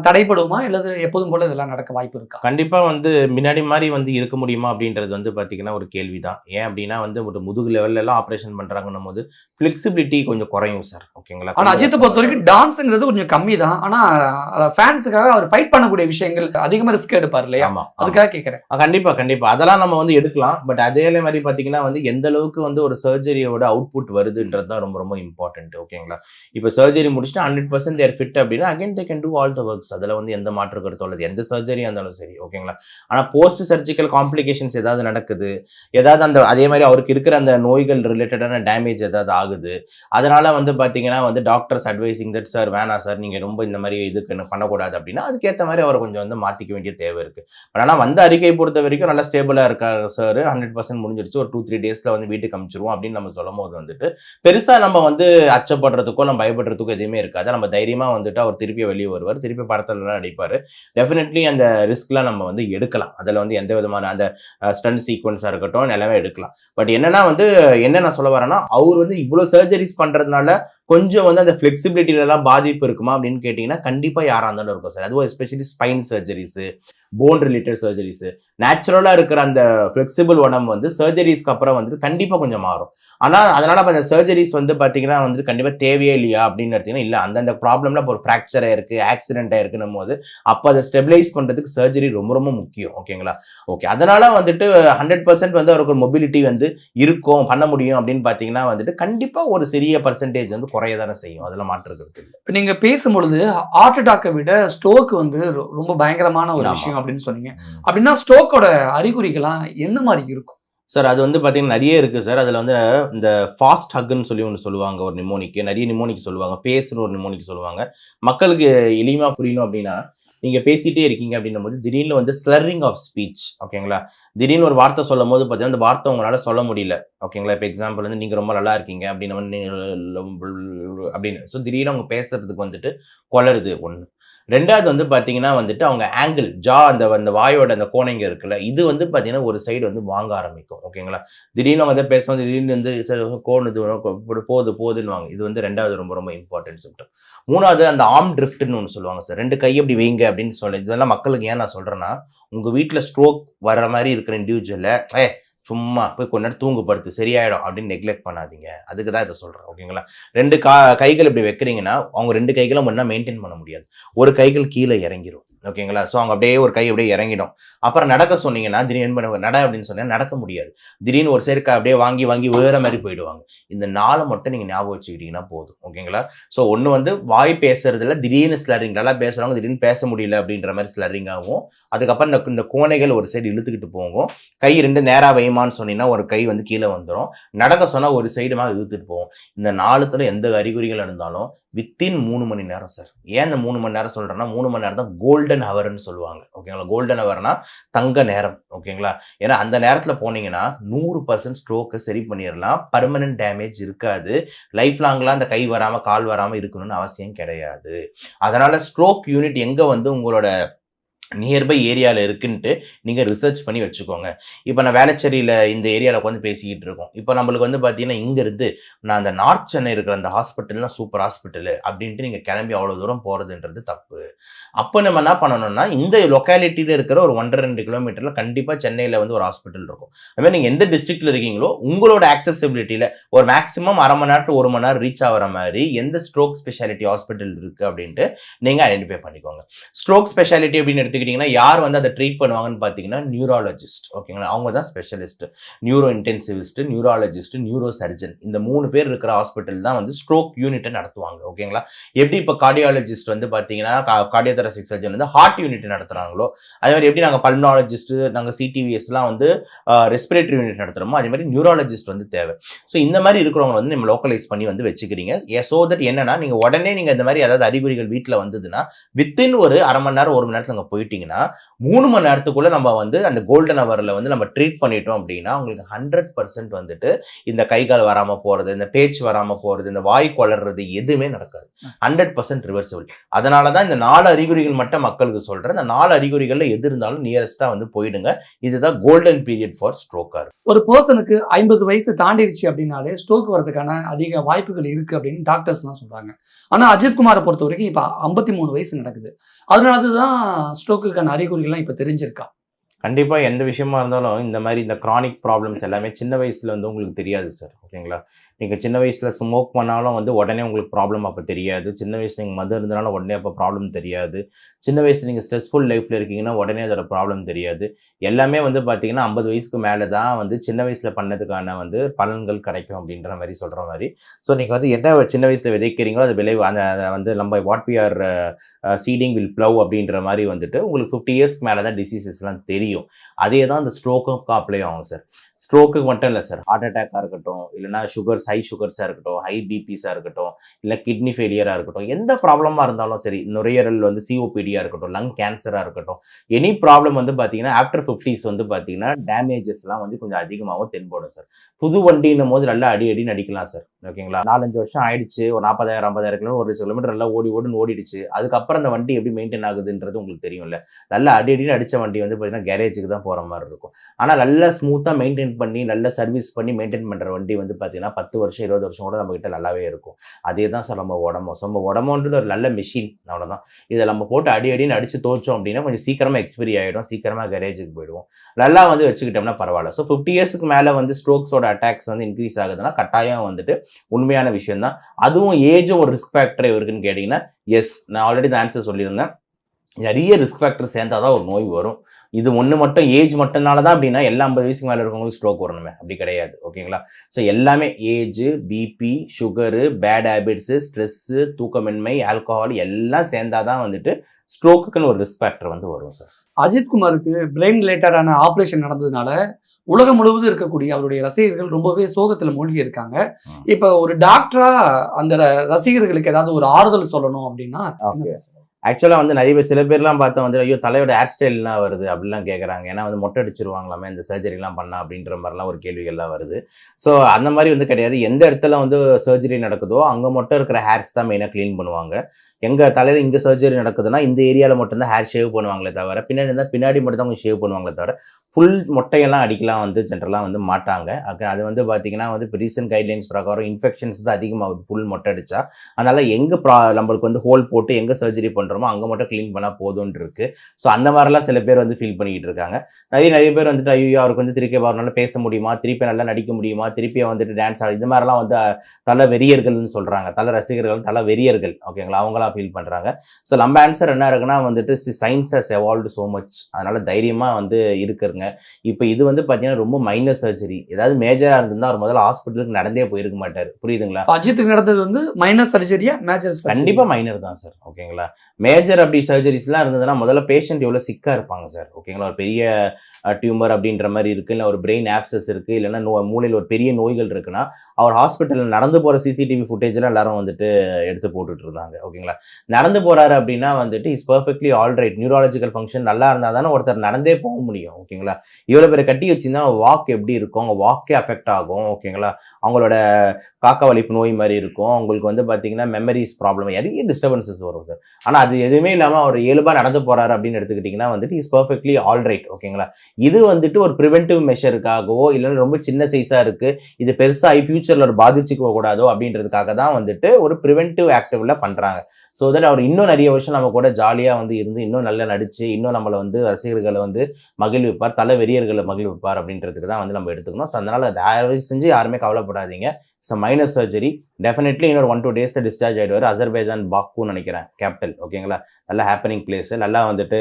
தடைப்படுமா? இல்லது எப்போதும் போல இதெல்லாம் நடக்க வாய்ப்பு இருக்கா? கண்டிப்பாக வந்து முன்னாடி மாதிரி வந்து இருக்க முடியுமா அப்படின்றது வந்து பார்த்தீங்கன்னா ஒரு கேள்வி தான் ஏன் அப்படின்னா வந்து ஒரு முதுகு லெவல்ல எல்லாம் ஆப்ரேஷன் பண்ணுறாங்கன்னும் போது ஃப்ளெக்சிபிலிட்டி கொஞ்சம் குறையும் சார் ஓகேங்களா? ஆனா அஜித்தை பொறுத்த வரைக்கும் டான்ஸுங்கிறது கொஞ்சம் கம்மி தான் ஆனா ஃபேன்ஸுக்காக அவர் ஃபைட் பண்ணக்கூடிய விஷயங்கள் அதிகமா ரிஸ்க் எடுப்பார் இல்லையா. அதுக்காக கேட்கறேன் ஆ, கண்டிப்பா கண்டிப்பா. அதெல்லாம் நம்ம வந்து எடுக்கலாம். பட் அதே மாதிரி பார்த்தீங்கன்னா வந்து எந்த அளவுக்கு வந்து ஒரு சர்ஜரியோட அவுட்புட் வருதுன்றது தான் ரொம்ப ரொம்ப இம்பார்ட்டன்ட் ஓகேங்களா இப்போ சர்ஜரி முடிச்சுட்டு ஹண்ட்ரட் பர்சன்ட் தேர் ஃபிட் அப்படின்னா again they can do all the works அதில் வந்து எந்த மாற்று கருத்தும் உள்ளது எந்த சர்ஜரியாக இருந்தாலும் சரி ஓகேங்களா ஆனால் போஸ்ட் சர்ஜிக்கல் காம்ப்ளிகேஷன்ஸ் ஏதாவது நடக்குது ஏதாவது அந்த அதே மாதிரி அவருக்கு இருக்கிற அந்த நோய்கள் ரிலேட்டடான டேமேஜ் ஏதாவது ஆகுது அதனால வந்து பார்த்தீங்கன்னா வந்து டாக்டர்ஸ் அட்வைசிங் தட் சார் வேணாம் சார் நீங்கள் ரொம்ப இந்த மாதிரி இதுக்கு பண்ணக்கூடாது அப்படின்னா அதுக்கேற்ற மாதிரி அவரை கொஞ்சம் வந்து மாற்றிக்க வேண்டிய தேவை இருக்குது பட் ஆனால் வந்த அறிக்கை பொறுத்த வரைக்கும் நல்லா ஸ்டேபிளாக இருக்காரு சார் ஹண்ட்ரட் பர்சன்ட் முடிஞ்சிருச்சு. ஒரு டூ த்ரீ டேஸில் வந்து வீட்டுக்கு அமைச்சிருவோம் அப்படின்னு நம்ம சொல்லும் போது வந்துட்டு பெருசாக நம்ம வந்து அச்சப்படுறதுக்கோ நம்ம பயப்படுறதுக்கோ எதுவுமே இருக்காது. நம்ம தைரியமாக வந்துட்டு அவர் திருப்பி வெளியே வருவார். திருப்பி படத்துலலாம் நடிப்பார். டெஃபினெட்லி அந்த ரிஸ்க்லாம் நம்ம வந்து எடுக்கலாம். அதில் வந்து எந்த விதமான அந்த ஸ்டன் சீக்வன்ஸாக இருக்கட்டும் எல்லாமே எடுக்கலாம். பட் என்னன்னா வந்து என்ன நான் சொல்ல வரேன்னா அவர் வந்து இவ்வளோ சர்ஜரிஸ் பண்ணுறதுனால கொஞ்சம் வந்து அந்த ஃப்ளெக்சிபிலிட்டிலலாம் பாதிப்பு இருக்குமா அப்படின்னு கேட்டிங்கன்னா கண்டிப்பாக யாராக இருந்தாலும் இருக்கும் சார். அதுவும் especially spine surgeries bone related surgeries நேச்சுரலாக இருக்கிற அந்த ஃப்ளெக்சிபிள் உடம்பு வந்து சர்ஜரிஸ்க்கு அப்புறம் வந்துட்டு கண்டிப்பாக கொஞ்சம் மாறும். ஆனால் அதனால் அப்போ அந்த சர்ஜரிஸ் வந்து பார்த்தீங்கன்னா வந்து கண்டிப்பாக தேவையே இல்லையா அப்படின்னு எடுத்தீங்கன்னா இல்லை. அந்தந்த ப்ராப்ளம்ல இப்போ ஒரு ஃப்ராக்சர் ஆயிருக்கு ஆக்சிடென்ட் ஆயிருக்குன்னும் போது அப்போ அதை ஸ்டெபிலைஸ் பண்ணுறதுக்கு சர்ஜரி ரொம்ப ரொம்ப முக்கியம். ஓகேங்களா ஓகே அதனால வந்துட்டு ஹண்ட்ரட் பர்சன்ட் வந்து அவருக்கு ஒரு மொபிலிட்டி வந்து இருக்கும் பண்ண முடியும் அப்படின்னு பார்த்தீங்கன்னா வந்துட்டு கண்டிப்பாக ஒரு சிறிய பர்சன்டேஜ் வந்து குறைய தானே செய்யும். அதில் மாற்றுக்கிறது இல்லை. இப்போ நீங்க பேசும்பொழுது ஹார்ட் அட்டாக்கை விட ஸ்ட்ரோக் வந்து ரொம்ப பயங்கரமான ஒரு. விஷயம் அப்படின்னு சொன்னீங்க. அப்படின்னா ஸ்ட்ரோக்கோட அறிகுறிகள்லாம் என்ன மாதிரி இருக்கும்? சார் அது வந்து பார்த்தீங்கன்னா நிறைய இருக்குது சார் அதில் வந்து இந்த ஃபாஸ்ட் ஹக்குன்னு சொல்லி ஒன்று சொல்லுவாங்க ஒரு நிமோனிக்கு நிறைய நிமோனிக்கு சொல்லுவாங்க பேசுன்னு ஒரு நிமோனிக்கு சொல்லுவாங்க. மக்களுக்கு எளிமையாக புரியணும் அப்படின்னா நீங்கள் பேசிகிட்டே இருக்கீங்க அப்படின்னும் போது திடீர்னு வந்து ஸ்லரிங் ஆஃப் ஸ்பீச் ஓகேங்களா திடீர்னு ஒரு வார்த்தை சொல்லும் போது பார்த்தீங்கன்னா அந்த வார்த்தை உங்களால் சொல்ல முடியல ஓகேங்களா இப்போ எக்ஸாம்பிள் வந்து நீங்கள் ரொம்ப நல்லா இருக்கீங்க அப்படின்னு வந்து அப்படின்னு. ஸோ திடீர்னு அவங்க பேசுறதுக்கு வந்துட்டு குளருது ஒன்று ரெண்டாவது வந்து பார்த்தீங்கன்னா வந்துட்டு அவங்க ஆங்கிள் ஜா அந்த அந்த வாயோட அந்த கோணைங்க இருக்குல்ல இது வந்து பார்த்தீங்கன்னா ஒரு சைடு வந்து வாங்க ஆரம்பிக்கும். ஓகேங்களா திடீர்னு அவங்க வந்து பேசும்போது திடீர்னு வந்து கோணு கோணுது போகுது போகுதுன்னுவாங்க. இது வந்து ரெண்டாவது ரொம்ப ரொம்ப இம்பார்ட்டன்ட் சிம்டம் மூணாவது அந்த ஆம் ட்ரிஃப்ட்னு ஒன்று சொல்லுவாங்க சார் ரெண்டு கை எப்படி வைங்க அப்படின்னு சொல்லி இதெல்லாம் மக்களுக்கு ஏன் நான் சொல்கிறேன்னா உங்கள் வீட்டில் ஸ்ட்ரோக் வர்ற மாதிரி இருக்கிற இண்டிவிஜுவலை ஏ சும்மா போய் கொஞ்ச நேரம் தூங்கு படுத்து சரியாயிடும் அப்படின்னு நெக்லெக்ட் பண்ணாதீங்க. அதுக்கு தான் இதை சொல்கிறேன் ஓகேங்களா ரெண்டு கா கைகள் இப்படி வைக்கிறீங்கன்னா அவங்க ரெண்டு கைகளும் ஒன்றா மெயின்டைன் பண்ண முடியாது. ஒரு கைகள் கீழே இறங்கிடும் ஓகேங்களா? ஸோ அவங்க அப்படியே ஒரு கை அப்படியே இறங்கிடும். அப்புறம் நடக்க சொன்னீங்கன்னா திடீர்னு பண்ண நட அப்படின்னு சொன்னால் நடக்க முடியாது. திடீர்னு ஒரு சேர்க்கை அப்படியே வாங்கி வாங்கி வேற மாதிரி போயிடுவாங்க. இந்த நாளை மட்டும் நீங்கள் ஞாபகம் வச்சுக்கிட்டீங்கன்னா போதும். ஓகேங்களா? ஸோ ஒன்று வந்து வாய் பேசுறதுல திடீர்னு ஸ்லரிங் நல்லா பேசுகிறாங்க திடீர்னு பேச முடியல அப்படின்ற மாதிரி ஸ்லரிங் ஆகும். அதுக்கப்புறம் இந்த இந்த கோணைகள் ஒரு சைடு இழுத்துக்கிட்டு போகும். கை ரெண்டு நேராக வைமான்னு சொன்னீங்கன்னா ஒரு கை வந்து கீழே வந்துடும் நடக்க சொன்னால் ஒரு சைடுமா இழுத்துட்டு போகும். இந்த நாளுத்துல எந்த அறிகுறிகள் இருந்தாலும் வித்தின் மூணு மணி நேரம் சார் ஏன் இந்த மூணு மணி நேரம் சொல்கிறேன்னா மூணு மணி நேரம் தான் கோல்டு கோல்டன் ஹவர்னு சொல்லுவாங்க. ஓகேங்களா கோல்டன் ஹவர்னா தங்க நேரம். ஓகேங்களா ஏன்னா அந்த நேரத்தில் போனீங்கன்னா நூறு பர்சன்ட் ஸ்ட்ரோக்கை சரி பண்ணிடலாம் பர்மனன்ட் டேமேஜ் இருக்காது. லைஃப் லாங்லாம் அந்த கை வராமல் கால் வராமல் இருக்கணும்னு அவசியம் கிடையாது. அதனால் ஸ்ட்ரோக் யூனிட் எங்கே வந்து உங்களோட நியர்பை ஏரியாவில் இருக்குன்ட்டு நீங்கள் ரிசர்ச் பண்ணி வச்சுக்கோங்க. இப்போ நான் வேளச்சேரியில் இந்த ஏரியாவில் உட்காந்து பேசிக்கிட்டு இருக்கோம். இப்போ நம்மளுக்கு வந்து பார்த்தீங்கன்னா இங்கேருந்து நான் அந்த நார்த் சென்னை இருக்கிற அந்த ஹாஸ்பிட்டல்லாம் சூப்பர் ஹாஸ்பிட்டலு அப்படின்ட்டு நீங்கள் கிளம்பி அவ்வளோ தூரம் போகிறதுன்றது தப்பு. அப்போ நம்ம என்ன பண்ணணும்னா இந்த லொக்காலிட்டியில் இருக்கிற ஒரு ஒன்றரை ரெண்டு கிலோமீட்டரில் கண்டிப்பாக சென்னையில் வந்து ஒரு ஹாஸ்பிட்டல் இருக்கும். அதுமாதிரி நீங்கள் எந்த டிஸ்ட்ரிக்டில் இருக்கீங்களோ உங்களோட ஆக்சசிபிலிட்டியில் ஒரு மேக்ஸிமம் அரை மணி நேரத்து ஒரு மணி நேரம் ரீச் ஆகிற மாதிரி எந்த ஸ்ட்ரோக் ஸ்பெஷாலிட்டி ஹாஸ்பிட்டல் இருக்குது அப்படின்ட்டு நீங்கள் ஐடென்டிஃபை பண்ணிக்கோங்க. ஸ்ட்ரோக் ஸ்பெஷாலிட்டி அப்படின்னு எடுத்துக்கிட்டிங்கன்னா யார் வந்து அதை ட்ரீட் பண்ணுவாங்கன்னு பார்த்தீங்கன்னா நியூராலஜிஸ்ட் ஓகேங்களா அவங்க தான் specialist neuro intensivist neurologist neuro surgeon இந்த மூணு பேர் இருக்கிற ஹாஸ்பிட்டல் தான் வந்து ஸ்ட்ரோக் யூனிட்டை நடத்துவாங்க. ஓகேங்களா எப்படி இப்போ கார்டியாலஜிஸ்ட் வந்து பார்த்தீங்கன்னா கார்டியோதரசிக் சர்ஜன் வந்து ஹார்ட் யூனிட் நடத்துகிறாங்களோ அதே மாதிரி எப்படி நாங்கள் பல்மாலஜிஸ்ட் நாங்கள் சிடிவிஎஸ்லாம் வந்து ரெஸ்பிரேட்டரி யூனிட் நடத்துகிறோமோ அதே மாதிரி நியூராலஜிஸ்ட் வந்து தேவை. ஸோ இந்த மாதிரி இருக்கிறவங்க வந்து நம்ம லோக்கலைஸ் பண்ணி வந்து வச்சுக்கிறீங்க. ஸோ தட் என்னன்னா நீங்கள் உடனே நீங்கள் இந்த மாதிரி அதாவது அறிகுறிகள் வீட்டில் வந்ததுன்னா வித்தின் ஒரு அரை மணி நேரம் ஒரு மணி நேரத்தில் அங்கே போயிட்டீங்கன்னா மூணு மணி நேரத்துக்குள்ள நம்ம வந்து அந்த கோல்டன் ஹவரில் வந்து நம்ம ட்ரீட் பண்ணிட்டோம் அப்படின்னா உங்களுக்கு ஹண்ட்ரட் பர்சன்ட் வந்துட்டு இந்த கை கால் வராமல் போகிறது இந்த பேச்சு வராமல் போகிறது இந்த வாய் கொளறது எதுவுமே நடக்காது. ஹண்ட்ரட் பர்சன்ட் ரிவர்சபிள் அதனால தான் இந்த நாலு அறிகுறிகள் மட்டும் மக்களுக்கு சொல்கிறேன் இந்த நாலு அறிகுறிகளில் எது இருந்தாலும் நியரஸ்ட்டாக வந்து போயிடுங்க. இதுதான் கோல்டன் பீரியட் ஃபார் ஸ்ட்ரோக்கார் ஒரு பர்சனுக்கு ஐம்பது வயசு தாண்டிடுச்சு அப்படின்னாலே ஸ்ட்ரோக் வரதுக்கான அதிக வாய்ப்புகள் இருக்கு அப்படின்னு டாக்டர்ஸ்லாம் சொல்றாங்க. ஆனா அஜித் குமாரை பொறுத்த வரைக்கும் இப்போ ஐம்பத்தி மூணு வயசு நடக்குது. அதனால தான் ஸ்ட்ரோக்குக்கான அறிகுறிகள்லாம் இப்போ தெரிஞ்சிருக்கா? கண்டிப்பாக எந்த விஷயமா இருந்தாலும் இந்த மாதிரி இந்த க்ரானிக் ப்ராப்ளம்ஸ் எல்லாமே சின்ன வயசில் வந்து உங்களுக்கு தெரியாது சார் ஓகேங்களா? நீங்கள் சின்ன வயசில் ஸ்மோக் பண்ணாலும் வந்து உடனே உங்களுக்கு ப்ராப்ளம் அப்போ தெரியாது. சின்ன வயசில் நீங்கள் மதம் இருந்தனால உடனே அப்போ ப்ராப்ளம் தெரியாது. சின்ன வயசில் நீங்கள் ஸ்ட்ரெஸ்ஃபுல் லைஃப்பில் இருக்கீங்கன்னா உடனே அதோட ப்ராப்ளம் தெரியாது. எல்லாமே வந்து பார்த்தீங்கன்னா ஐம்பது வயசுக்கு மேலே தான் வந்து சின்ன வயசில் பண்ணதுக்கான வந்து பலன்கள் கிடைக்கும் அப்படின்ற மாதிரி சொல்கிற மாதிரி. ஸோ நீங்கள் வந்து என்ன சின்ன வயசில் விதைக்கிறீங்களோ அது விளைவு அந்த அதை வந்து நம்ம what we are seeding will plough அப்படின்ற மாதிரி வந்துட்டு உங்களுக்கு ஃபிஃப்டி இயர்ஸ்க்கு மேலே தான் டிசீசஸ்லாம் தெரியும். அதே தான் அந்த ஸ்ட்ரோக்கும் அப்ளை ஆகும் சார் ஸ்ட்ரோக்குக்கு மட்டும் இல்லை சார். ஹார்ட் அட்டாக்காக இருக்கட்டும் இல்லைனா சுகர்ஸ் ஹை சுகர்ஸாக இருக்கட்டும் ஹை பிபிஸாக இருக்கட்டும் இல்லை கிட்னி ஃபெயிலியராக இருக்கட்டும் எந்த ப்ராப்ளமாக இருந்தாலும் சரி நுரையீரல் வந்து சிஓபிடியாக இருக்கட்டும் லங் கேன்சராக இருக்கட்டும் எனி ப்ராப்ளம் வந்து பார்த்தீங்கன்னா ஆஃப்டர் ஃபிஃப்டிஸ் வந்து பார்த்தீங்கன்னா டேமேஜஸ்லாம் வந்து கொஞ்சம் அதிகமாகவும் தென்படும் சார். புது வண்டின்னும் போது நல்லா அடி அடின்னு அடிக்கலாம் சார். ஓகேங்களா நாலஞ்சு வருஷம் ஆயிடுச்சு ஒரு நாற்பதாயிரம் ஐம்பதாயிரம் கிலோமீட்டர் ஒரு கிலோமீட்டர் நல்லா ஓடி ஓடுன்னு ஓடிடுச்சு. அதுக்கப்புறம் அந்த வண்டி எப்படி மெயின்டைன் ஆகுதுன்றது உங்களுக்கு தெரியும்ல. நல்லா அடி அடின்னு அடித்த வண்டி வந்து பார்த்தீங்கன்னா கேரேஜுக்கு தான் போகிற மாதிரி இருக்கும். ஆனால் நல்லா ஸ்மூத்தாக மெயின்டைன் பண்ணி நல்ல சர்வீஸ் பண்ணி மெயின்டைன் பண்ணுற வண்டி வந்து பார்த்தீங்கன்னா பத்து வருஷம் இருபது வருஷம் கூட நம்மக்கிட்ட நல்லாவே இருக்கும். அதே தான் சார் நம்ம உடம்பு ஸோ நம்ம உடம்புன்றது ஒரு நல்ல மிஷின் அவ்வளோதான் இதை நம்ம போட்டு அடி அடின்னு அடித்து தோச்சோம் அப்படின்னா கொஞ்சம் சீக்கிரமாக எக்ஸ்பைரி ஆகிடும் சீக்கிரமாக கேரேஜுக்கு போயிடுவோம். நல்லா வந்து வச்சுக்கிட்டோம்னா பரவாயில்ல. ஸோ ஃபிஃப்டி இயர்ஸ்க்கு மேலே வந்து ஸ்ட்ரோக்ஸோட அட்டாக்ஸ் வந்து இன்க்ரீஸ் ஆகுதுன்னா கட்டாயம் வந்துட்டு உண்மையான விஷயம் தான் அதுவும் ஏஜும் ஒரு ரிஸ்க் ஃபேக்டர் இருக்குன்னு கேட்டிங்கன்னா எஸ் நான் ஆல்ரெடி இந்த ஆன்சர் சொல்லியிருந்தேன். நிறைய ரிஸ்க் ஃபேக்டர் சேர்ந்தால் தான் ஒரு நோய் வரும். இது ஒன்று மட்டும் ஏஜ் மட்டும்னால தான் அப்படின்னா எல்லா ஐம்பது வயசுக்கு மேலே இருக்கவங்களுக்கு ஸ்ட்ரோக் வரணுமே. அப்படி கிடையாது. ஓகேங்களா ஸோ எல்லாமே age BP sugar bad habits stress தூக்கமின்மை ஆல்கஹால் எல்லாம் சேர்ந்தாதான் தான் வந்துட்டு ஸ்ட்ரோக்குன்னு ஒரு ரிஸ்க் ஃபேக்டர் வந்து வரும் சார் அஜித் குமாருக்கு பிரெயின் ரிலேட்டடான ஆப்ரேஷன் நடந்ததுனால உலகம் முழுவதும் இருக்கக்கூடிய அவருடைய ரசிகர்கள் ரொம்பவே சோகத்துல மூழ்கி இருக்காங்க. இப்ப ஒரு டாக்டரா அந்த ரசிகர்களுக்கு ஏதாவது ஒரு ஆறுதல் சொல்லணும் அப்படின்னா ஆக்சுவலாக வந்து நிறைய பேர் சில பேர்லாம் பார்த்தா வந்து ஐயோ தலையோட ஹேர் ஸ்டைல்லாம் வருது அப்படிலாம் கேட்குறாங்க ஏன்னா வந்து மொட்டை அடிச்சிருவாங்களாமே இந்த சர்ஜரிலாம் பண்ணா அப்படின்ற மாதிரிலாம் ஒரு கேள்விகள்லாம் வருது. ஸோ அந்த மாதிரி வந்து கிடையாது. எந்த இடத்துல வந்து சர்ஜரி நடக்குதோ அங்கே மொட்டை இருக்கிற ஹேர்ஸ் தான் மெயினாக க்ளீன் பண்ணுவாங்க. எங்கள் தலையில் இங்கே சர்ஜரி நடக்குதுன்னா இந்த ஏரியாவில் மட்டும்தான் ஹேர் ஷேவ் பண்ணுவாங்களே தவிர பின்னாடி இருந்தால் பின்னாடி மட்டும் தான் அவங்க ஷேவ் பண்ணுவாங்களே தவிர ஃபுல் மொட்டையெல்லாம் அடிக்கலாம் வந்து ஜென்ரலாக வந்து மாட்டாங்க. அது அது வந்து பார்த்தீங்கன்னா வந்து இப்போ ரீசன்ட் கைட்லைன்ஸ் பிரகாரம் இன்ஃபெக்ஷன்ஸ் தான் அதிகமாகுது ஃபுல் மொட்டை அடித்தா அதனால் எங்கே ப்ரா நம்மளுக்கு வந்து ஹோல் போட்டு எங்கே சர்ஜரி பண்ணுறோமோ அங்கே மட்டும் க்ளீன் பண்ணால் போதும்னு இருக்குது ஸோ அந்த மாதிரிலாம் சில பேர் வந்து ஃபீல் பண்ணிக்கிட்டு இருக்காங்க. நிறைய நிறைய பேர் வந்துட்டு ஐயோ அவருக்கு வந்து திருப்பி அவரால் பேச முடியுமா? திருப்பி நல்லா நடிக்க முடியுமா? திருப்பி வந்துட்டு டான்ஸ் ஆட இது மாதிரிலாம் வந்து தல வெறியர்கள்னு சொல்கிறாங்க தல ரசிகர்கள் தல வெறியர்கள் ஓகேங்களா அவங்களாம் ஃபீல் பண்ணுறாங்க ஸோ நம்ம ஆன்சர் என்ன இருக்குன்னா வந்துட்டு science has evolved so much அதனால் தைரியமாக வந்து இருக்குங்க இப்போ இது வந்து பார்த்தீங்கன்னா ரொம்ப மைனர் சர்ஜரி ஏதாவது மேஜராக இருந்திருந்தா அவர் முதல்ல ஹாஸ்பிட்டலுக்கு நடந்தே போயிருக்க மாட்டார். புரியுதுங்களா? அஜித்துக்கு நடந்தது வந்து மைனர் சர்ஜரியா மேஜர் கண்டிப்பா மைனர் தான் சார் ஓகேங்களா மேஜர் அப்படி சர்ஜரிஸ்லாம் இருந்ததுன்னா முதல்ல பேஷண்ட் எவ்வளோ சிக்கா இருப்பாங்க சார் ஓகேங்களா ஒரு பெரிய டியூமர் அப்படின்ற மாதிரி இருக்கு. இல்லை ஒரு பிரெயின் ஆப்சஸ் இருக்கு. இல்லைன்னா நோ மூளையில் ஒரு பெரிய நோய்கள் இருக்குன்னா அவர் ஹாஸ்பிட்டலில் நடந்து போகிற சிசிடிவி ஃபுட்டேஜ்லாம் எல்லாரும் வந்துட்டு எடுத்து போட்டுட்டு இருந்தாங்க. ஓகேங்களா நடந்து போறாரு அப்படின்னா வந்துட்டு is perfectly all right neurological function நல்லா இருந்தால் தானே ஒருத்தர் நடந்தே போக முடியும் ஓகேங்களா? இவ்வளோ பேரை கட்டி வச்சிருந்தா வாக் எப்படி இருக்கும்? அவங்க வாக்கே அஃபெக்ட் ஆகும் ஓகேங்களா? அவங்களோட காக்க வலிப்பு நோய் மாதிரி இருக்கும். அவங்களுக்கு வந்து பார்த்தீங்கன்னா மெமரிஸ் ப்ராப்ளம் நிறைய டிஸ்டர்பன்சஸ் வரும் சார் ஆனால் அது எதுவுமே இல்லாமல் அவர் இயல்பாக நடந்து போகிறாரு அப்படின்னு எடுத்துக்கிட்டிங்கன்னா வந்துட்டு இஸ் பர்ஃபெக்ட்லி ஆல் ரைட் ஓகேங்களா இது வந்துட்டு ஒரு ப்ரிவென்டிவ் மெஷருக்காகவோ இல்லைன்னா ரொம்ப சின்ன சைஸாக இருக்குது இது பெருசாக ஃபியூச்சரில் ஒரு பாதிச்சுக்க கூடாதோ அப்படின்றதுக்காக தான் வந்துட்டு ஒரு ப்ரிவென்டிவ் ஆக்டிவில் பண்ணுறாங்க ஸோ தட் அவர் இன்னும் நிறைய வருஷம் நம்ம கூட ஜாலியாக வந்து இருந்து இன்னும் நல்லா நடித்து இன்னும் நம்மளை வந்து ரசிகர்களை வந்து மகிழ்விப்பார் தலை வெறியர்களை மகிழ்விப்பார் அப்படின்றதுக்கு தான் வந்து நம்ம எடுத்துக்கணும். ஸோ அதனால தயவு செஞ்சு யாருமே கவலைப்படாதீங்க. ஸோ மைனஸ் சர்ஜரி டெஃபினெட்லி இன்னொரு ஒன் டூ டேஸில் டிஸ்சார்ஜ் ஆகிடுவார் அசர்பைஜான் பாக்குன்னு நினைக்கிறேன் கேபிட்டல் ஓகேங்களா நல்ல ஹேப்பனிங் பிளேஸ் நல்லா வந்துட்டு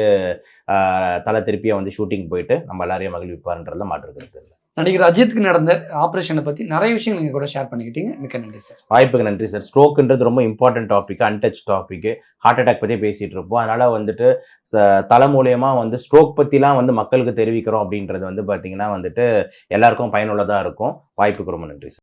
தலை திருப்பியை வந்து ஷூட்டிங் போயிட்டு நம்ம எல்லாரையும் மகிழ்விப்பார்ன்றதுல மாற்றுக்கிறது இல்லை. நடிகர் அஜித்துக்கு நடந்த ஆப்ரேஷனை பற்றி நிறைய விஷயங்கள் நீங்கள் கூட ஷேர் பண்ணிக்கிட்டீங்க. மிக்க நன்றி சார் வாய்ப்புக்கு நன்றி சார் ஸ்ட்ரோக்குன்றது ரொம்ப important topic untouch topic heart attack பற்றி பேசிகிட்டு இருப்போம். அதனால் வந்துட்டு தலை மூலியமா வந்து ஸ்ட்ரோக் பற்றிலாம் வந்து மக்களுக்கு தெரிவிக்கிறோம் அப்படின்றது வந்து பார்த்தீங்கன்னா வந்துட்டு எல்லாருக்கும் பயனுள்ளதாக இருக்கும். வாய்ப்புக்கு ரொம்ப நன்றி சார்